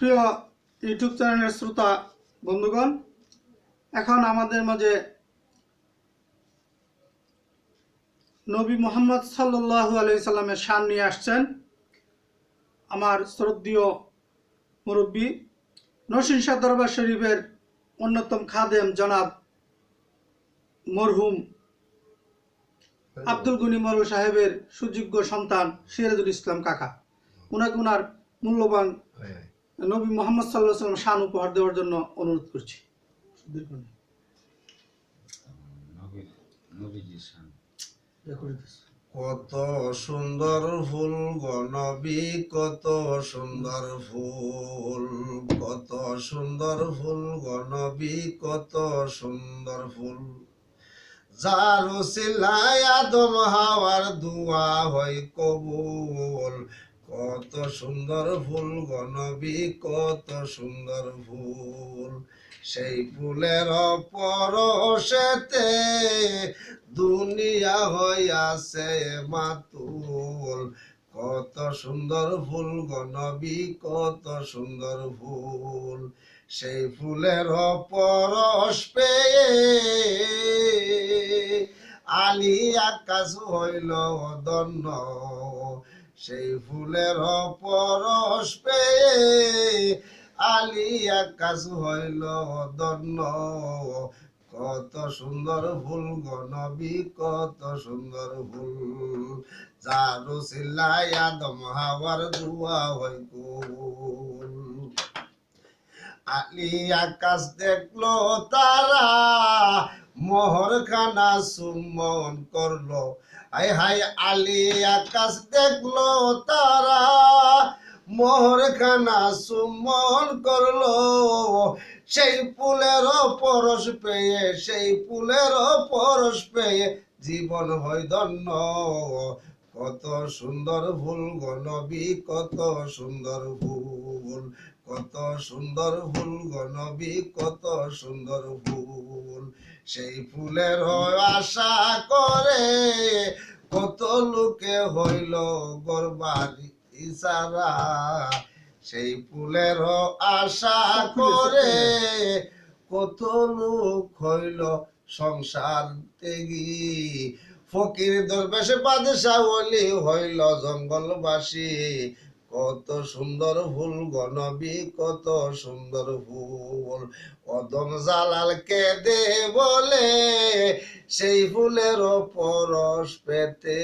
প্রিয় ইউটিউব চ্যানেলের শ্রোতা, বন্ধুগণ, এখন আমাদের মাঝে নবী মোহাম্মদ সাল্লাল্লাহু আলাইহি সাল্লামের শান নিয়ে আসছেন আমার শ্রদ্ধীয় মুরব্বী নরসিং শাহ শরীফের অন্যতম খাদেম জনাব মরহুম আব্দুল গনি মরু সাহেবের সুযোগ্য সন্তান সিরাজুল ইসলাম কাকা। ওনাকে ওনার মূল্যবান নবী মোহাম্মদ সাল্লাহ সাল্লাম শান উপহার দেওয়ার জন্য অনুরোধ করছি। কত সুন্দর ফুল গনবী কত সুন্দর ফুল কত সুন্দর ফুল গনবী কত সুন্দর ফুল। যার সিলাই আদম হাওয়ার দুয়া হয় কবুল কত সুন্দর ফুল গনবী কত সুন্দর ফুল। সেই ফুলের পরশেতে দুনিয়া হইয়াছে মাতুল। কত সুন্দর ফুল গনবী কত সুন্দর ফুল। সেই ফুলের পরশ পেয়ে আলি আকাশ হইল দন্ন সেই ফুলের পরশ পেয়ে আলি আকাশ হইল দন্ন। কত সুন্দর ফুল গনবী কত সুন্দর ফুল। যারু সিলাই আদম হাওয়ার দুয়া কুল। আলি আকাশ দেখল তারা মোহর খানা সুমন করল। আয় হাই আলী আকাশ দেখল তারা। মোহর খানা সুমন করল। সেই ফুলের পরশ পেয়ে, সেই ফুলের পরশ পেয়ে জীবন হয় ধন্য। কত সুন্দর ফুল গনবী কত সুন্দর ফুল। কত সুন্দর ফুল গনবী কত সুন্দর ফুল। সেই ফুলের আশা করে কত লোকে হইল গরবারি ইসারা সেই ফুলের আশা করে কত লোক হইল সংসার ত্যাগী। ফকির দরবেশে বাদশাহ বলি হইল জঙ্গলবাসী। কত সুন্দর ফুল গনবী কত সুন্দর ফুল। কদম জালালকে দে বলে, সেই ফুলের পরশ পেতে।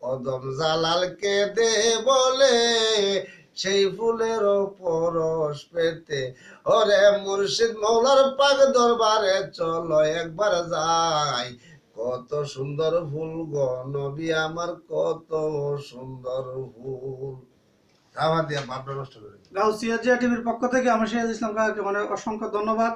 কদম জালালকে দে বলে, সেই ফুলের পরশ পেতে। ওরে মুর্শিদ মৌলার পাক দরবারে চলো একবার যাই। কত সুন্দর ফুল গো, নবী আমার কত সুন্দর ফুল। আমার দিয়া ভাবনা নষ্ট করে গাউসিয়া জিয়া টিভির পক্ষ থেকে আমার সিরাজ ইসলাম কাকাকে মানে অসংখ্য ধন্যবাদ।